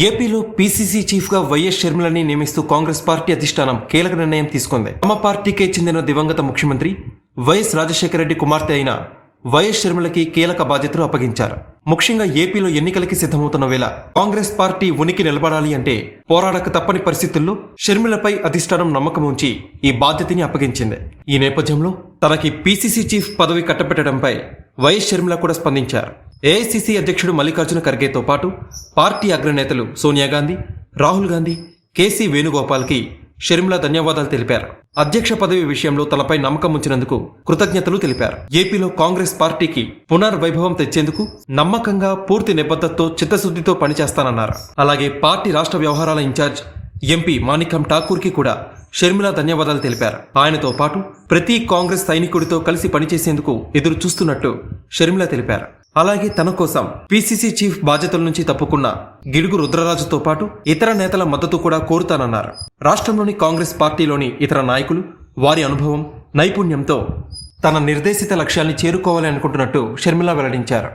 ఏపీలో పీసీసీ చీఫ్గా వైఎస్ షర్మిలని నియమిస్తూ కాంగ్రెస్ పార్టీ అధిష్టానం కీలక నిర్ణయం తీసుకుంది. తమ పార్టీకే చెందిన దివంగత ముఖ్యమంత్రి వైఎస్ రాజశేఖర రెడ్డి కుమార్తె అయిన వైఎస్ షర్మిలకి కీలక బాధ్యతలు అప్పగించారు. ముఖ్యంగా ఏపీలో ఎన్నికలకి సిద్ధమవుతున్న వేళ కాంగ్రెస్ పార్టీ ఉనికి నిలబడాలి అంటే పోరాడక తప్పని పరిస్థితుల్లో షర్మిలపై అధిష్టానం నమ్మకం ఉంచి ఈ బాధ్యతని అప్పగించింది. ఈ నేపథ్యంలో తనకి పీసీసీ చీఫ్ పదవి కట్టబెట్టడంపై వైఎస్ షర్మిల కూడా స్పందించారు. ఏఐసీసీ అధ్యక్షుడు మల్లికార్జున ఖర్గేతో పాటు పార్టీ అగ్రనేతలు సోనియా గాంధీ రాహుల్ గాంధీ కేసీ వేణుగోపాల్కి షర్మిల ధన్యవాదాలు తెలిపారు. అధ్యక్ష పదవి విషయంలో తనపై నమ్మకం ఉంచినందుకు కృతజ్ఞతలు తెలిపారు. ఏపీలో కాంగ్రెస్ పార్టీకి పునర్వైభవం తెచ్చేందుకు నమ్మకంగా పూర్తి నిబద్ధతతో చిత్తశుద్ధితో పనిచేస్తానన్నారు. అలాగే పార్టీ రాష్ట్ర వ్యవహారాల ఇన్ఛార్జ్ ఎంపీ మాణికం ఠాకూర్కి కూడా షర్మిల ధన్యవాదాలు తెలిపారు. ఆయనతో పాటు ప్రతి కాంగ్రెస్ సైనికుడితో కలిసి పనిచేసేందుకు ఎదురు చూస్తున్నట్టు షర్మిల తెలిపారు. అలాగే తన కోసం పీసీసీ చీఫ్ బాధ్యతల నుంచి తప్పుకున్న గిడుగు రుద్రరాజుతో పాటు ఇతర నేతల మద్దతు కూడా కోరుతానన్నారు. రాష్ట్రంలోని కాంగ్రెస్ పార్టీలోని ఇతర నాయకులు వారి అనుభవం నైపుణ్యంతో తన నిర్దేశిత లక్ష్యాన్ని చేరుకోవాలి అనుకుంటున్నట్టు షర్మిల వెల్లడించారు.